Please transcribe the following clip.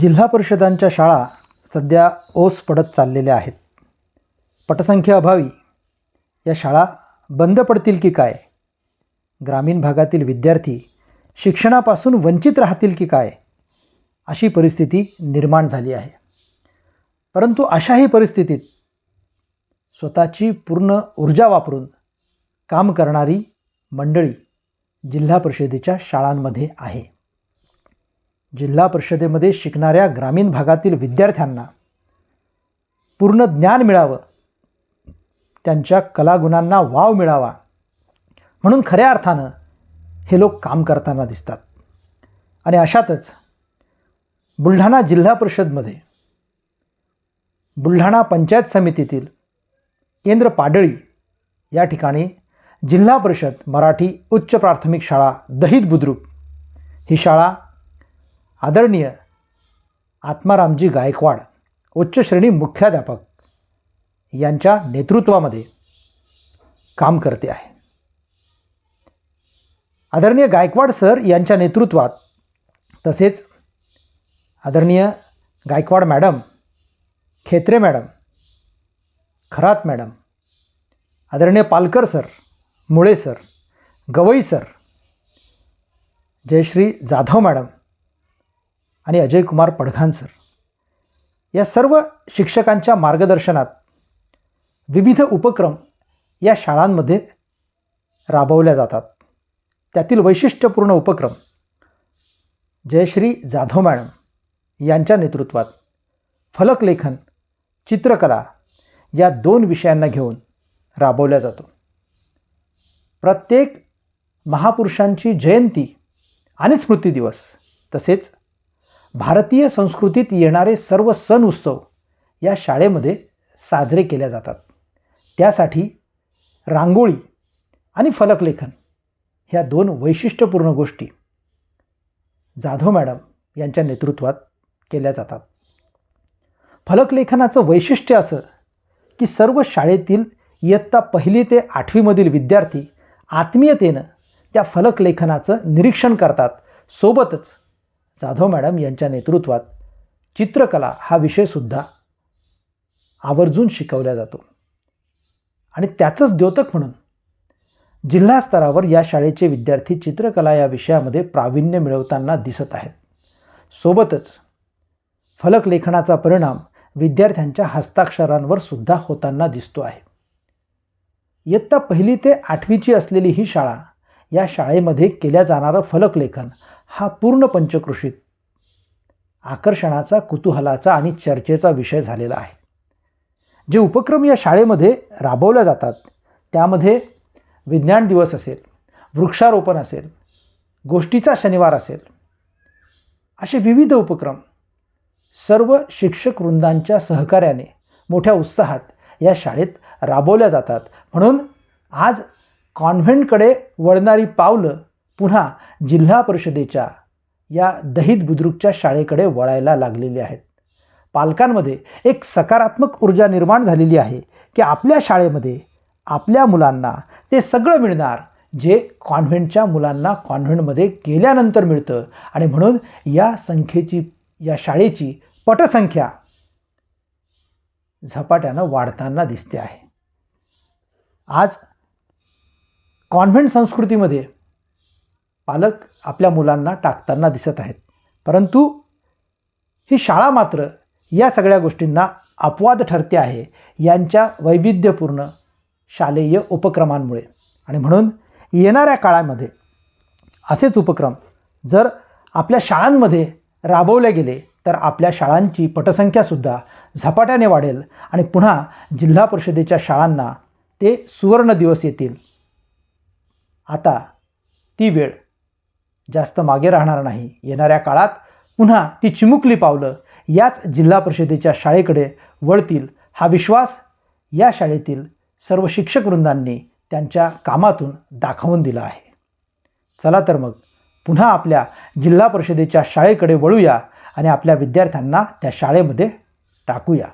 जिल्हा परिषदांच्या शाळा सध्या ओस पडत चाललेल्या आहेत. पटसंख्येअभावी या शाळा बंद पडतील की काय? ग्रामीण भागातील विद्यार्थी शिक्षणापासून वंचित राहतील की काय? अशी परिस्थिती निर्माण झाली आहे. परंतु अशाही परिस्थितीत स्वतःची पूर्ण ऊर्जा वापरून काम करणारी मंडळी जिल्हा परिषदेच्या शाळांमध्ये आहे. जिल्हा परिषदेमध्ये शिकणाऱ्या ग्रामीण भागातील विद्यार्थ्यांना पूर्ण ज्ञान मिळावं. त्यांच्या कलागुणांना वाव मिळावा. म्हणून खऱ्या अर्थानं हे लोक काम करताना दिसतात. आणि अशातच बुलढाणा जिल्हा परिषदमध्ये बुलढाणा पंचायत समितीतील केंद्र पाडळी या ठिकाणी जिल्हा परिषद मराठी उच्च प्राथमिक शाळा दहित बुद्रुक ही शाळा आदरणीय आत्मारामजी गायकवाड उच्च श्रेणी मुख्याध्यापक यांच्या नेतृत्वामध्ये काम करते आहे. आदरणीय गायकवाड सर यांच्या नेतृत्वात तसेच आदरणीय Gaikwad madam Khetre madam Kharat madam आदरणीय Palkar sir Mule sir Gawai sir Jayshree Jadhav madam आणि अजय कुमार पडघान सर. या सर्व शिक्षकांच्या मार्गदर्शनात विविध उपक्रम या शाळांमध्ये राबवल्या जातात. त्यातील वैशिष्ट्यपूर्ण उपक्रम जयश्री जाधव मॅडम यांच्या नेतृत्वात फलकलेखन चित्रकला या दोन विषयांना घेऊन राबवल्या जातो. प्रत्येक महापुरुषांची जयंती आणि स्मृती दिवस तसेच भारतीय संस्कृतीत येणारे सर्व सण उत्सव या शाळेमध्ये साजरे केले जातात. त्यासाठी रांगोळी आणि फलकलेखन ह्या दोन वैशिष्ट्यपूर्ण गोष्टी जाधव मॅडम यांच्या नेतृत्वात केल्या जातात. फलकलेखनाचं वैशिष्ट्य असं की सर्व शाळेतील इयत्ता पहिली ते आठवीमधील विद्यार्थी आत्मीयतेनं त्या फलकलेखनाचं निरीक्षण करतात. सोबतच जाधव मॅडम यांच्या नेतृत्वात चित्रकला हा विषयसुद्धा आवर्जून शिकवला जातो. आणि त्याचंच द्योतक म्हणून जिल्हा स्तरावर या शाळेचे विद्यार्थी चित्रकला या विषयामध्ये प्रावीण्य मिळवताना दिसत आहेत. सोबतच फलकलेखनाचा परिणाम विद्यार्थ्यांच्या हस्ताक्षरांवर सुद्धा होताना दिसतो आहे. इयत्ता पहिली ते आठवीची असलेली ही शाळा या शाळेमध्ये केल्या जाणारं फलकलेखन हा पूर्ण पंचकृषीत आकर्षणाचा कुतूहलाचा आणि चर्चेचा विषय झालेला आहे. जे उपक्रम या शाळेमध्ये राबवल्या जातात त्यामध्ये विज्ञान दिवस असेल वृक्षारोपण असेल गोष्टीचा शनिवार असेल असे विविध उपक्रम सर्व शिक्षक वृंदांच्या सहकार्याने मोठ्या उत्साहात या शाळेत राबवल्या जातात. म्हणून आज कॉन्व्हेंटकडे वळणारी पावलं पुन्हा जिल्हा परिषदेच्या या दहित बुद्रुकच्या शाळेकडे वळायला लागलेली आहेत. पालकांमध्ये एक सकारात्मक ऊर्जा निर्माण झालेली आहे की आपल्या शाळेमध्ये आपल्या मुलांना ते सगळं मिळणार जे कॉन्व्हेंटच्या मुलांना कॉन्व्हेंटमध्ये गेल्यानंतर मिळतं आणि म्हणून या संख्येची या शाळेची पटसंख्या झपाट्यानं वाढताना दिसते आहे. आज कॉन्व्हेंट संस्कृतीमध्ये पालक आपल्या मुलांना टाकताना दिसत आहेत. परंतु ही शाळा मात्र या सगळ्या गोष्टींना अपवाद ठरते आहे यांच्या वैविध्यपूर्ण शालेय उपक्रमांमुळे. आणि म्हणून येणाऱ्या काळामध्ये असेच उपक्रम जर आपल्या शाळांमध्ये राबवले गेले तर आपल्या शाळांची पटसंख्यासुद्धा झपाट्याने वाढेल आणि पुन्हा जिल्हा परिषदेच्या शाळांना ते सुवर्ण दिवस येतील. आता ती वेळ जास्त मागे राहणार नाही. येणाऱ्या काळात पुन्हा ती चिमुकली पावलं याच जिल्हा परिषदेच्या शाळेकडे वळतील हा विश्वास या शाळेतील सर्व शिक्षक वृंदांनी त्यांच्या कामातून दाखवून दिला आहे. चला तर मग पुन्हा आपल्या जिल्हा परिषदेच्या शाळेकडे वळूया आणि आपल्या विद्यार्थ्यांना त्या शाळेमध्ये टाकूया.